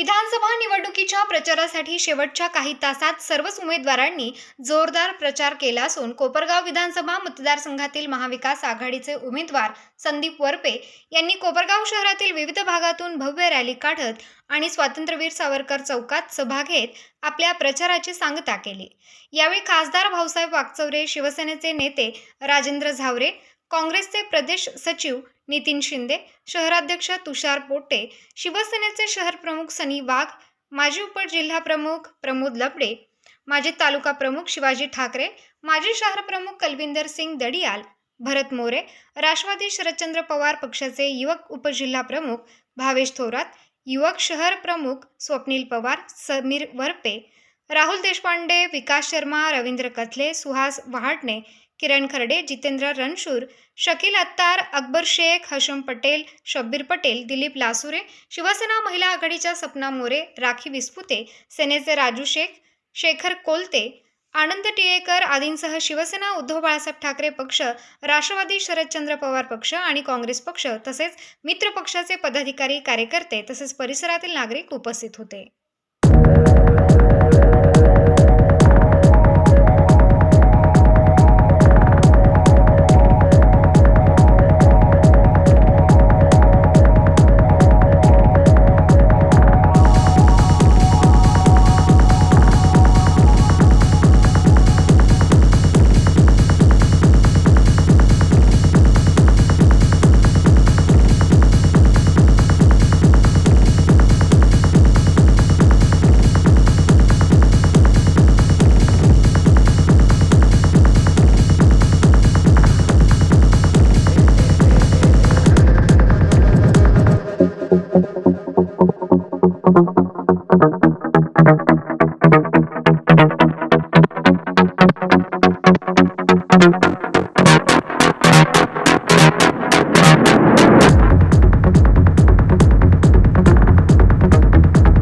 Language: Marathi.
विधानसभा निवडणुकीच्या प्रचारासाठी शेवटच्या काही तासात सर्वच उमेदवारांनी जोरदार प्रचार केला असून कोपरगाव विधानसभा मतदारसंघातील महाविकास आघाडीचे उमेदवार संदीप वरपे यांनी कोपरगाव शहरातील विविध भागातून भव्य रॅली काढत आणि स्वातंत्र्यवीर सावरकर चौकात सभा घेत आपल्या प्रचाराची सांगता केली. यावेळी खासदार भाऊसाहेब वागचौरे शिवसेनेचे नेते राजेंद्र झावरे काँग्रेसचे प्रदेश सचिव नितीन शिंदे शहराध्यक्ष तुषार पोटे शिवसेनेचे शहर प्रमुख सनी वाघ माजी उपजिल्हाप्रमुख प्रमोद लपडे माजी तालुका प्रमुख शिवाजी ठाकरे माजी शहर प्रमुख कलविंदर सिंग दडियाल भरत मोरे राष्ट्रवादी शरदचंद्र पवार पक्षाचे युवक उपजिल्हा प्रमुख भावेश थोरात युवक शहर प्रमुख स्वप्नील पवार समीर वरपे राहुल देशपांडे विकास शर्मा रवींद्र कथले सुहास वहाटणे किरण खर्डे जितेंद्र रणशूर शकील अत्तार अकबर शेख हशम पटेल शब्बीर पटेल दिलीप लासुरे शिवसेना महिला आघाडीच्या सपना मोरे राखी विस्पुते सेनेचे राजू शेख शेखर कोलते आनंद टिळेकर आदींसह शिवसेना उद्धव बाळासाहेब ठाकरे पक्ष राष्ट्रवादी शरदचंद्र पवार पक्ष आणि काँग्रेस पक्ष तसेच मित्र पक्षाचे पदाधिकारी कार्यकर्ते तसेच परिसरातील नागरिक उपस्थित होते.